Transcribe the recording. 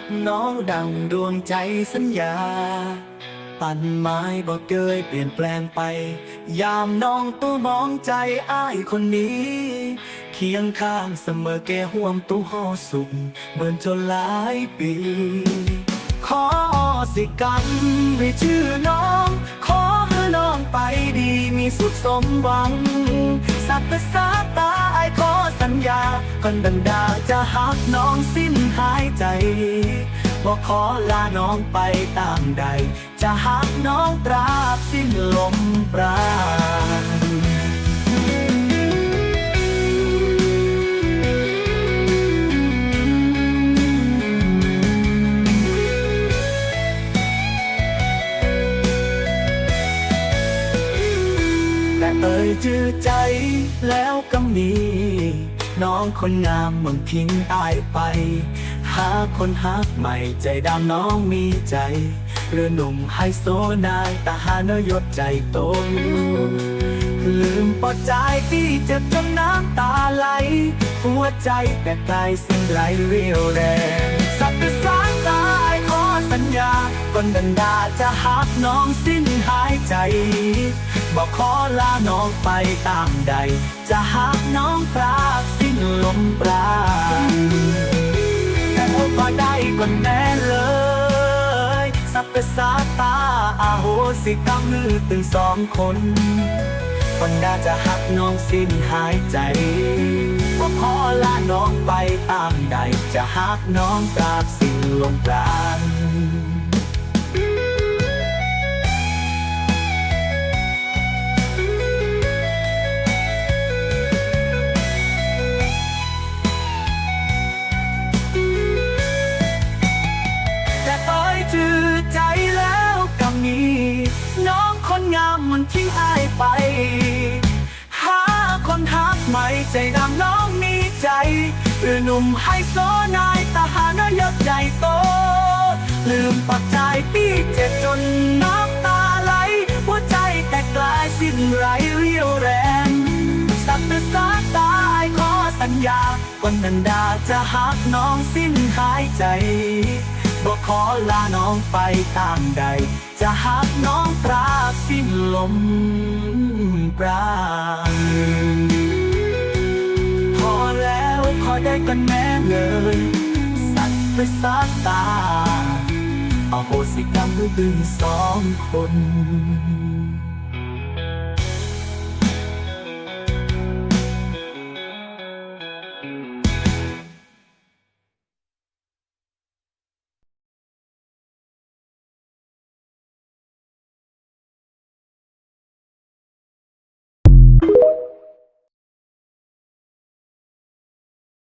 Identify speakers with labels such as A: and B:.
A: กน้องดังดวงใจสัญญา ปันไม้บอกเกยเปลี่ยนแปลงไป ยามน้องตัวมองใจอ้ายคนนี้ เคียงข้างเสมอแก่ห่วงตู้ห่อสุขเหมือนจนหลายปี ขอสิกันให้ชื่อน้อง ขอให้น้องไปดีมีสุขสมหวัง สัตว์ประสาตาไอา ญาก่อนดันดาจะหักน้องสิ้นหายใจบอกขอลาน้องไปตามใด จะหักน้องตราบสิ้นลมปราณแต่เอ่ยจือใจแล้วก็มี น้องคนงามมึงทิ้งอายไป หาคนฮักใหม่ใจดำน้องมีใจเรือหนุ่มไฮโซนายตาหานยศใจโตลืมปอดใจที่เจ็บจนน้ำตาไหล หัวใจแต่กลายสิ้นไรเรียวแรงสัตว์ประสานตายขอสัญญาก่อนดันดาจะหักน้องสิ้นหายใจ บอกขอลาน้องไปตามใด จะหักน้องพรากสิ้น ลมปราณแต่โอ้ก็ได้ก่อนแน่เลย สัพเพสาตาอาโหสิกรรมมือตึงสองคนคนดาจะหักน้องสิ้นหายใจว่าขอลาน้องไปตามใด จะหักน้องตราบสิ้นลมปราณ จือใจแล้วก็มี น้องคนงามมันทิ้งอายไป หาคนฮักใหม่ใจดำน้องมีใจเอือหนุ่มไฮโซนายตาหานยศใหญ่โต ลืมปักใจปีเจ็บจนน้ำตาไหล หัวใจแต่กลายสิ้นไรเรียวแรงสัตว์ประสาตายขอสัญญาวันนันดาจะหักน้องสิ้นหายใจ ขอลาน้องไปตางใด จะหักน้องตราบสิ้นลมปราณพอแล้วขอได้กันแม่เลย สัตว์ประสาทตาเอาโหสิกรรมด้วยดึงสองคน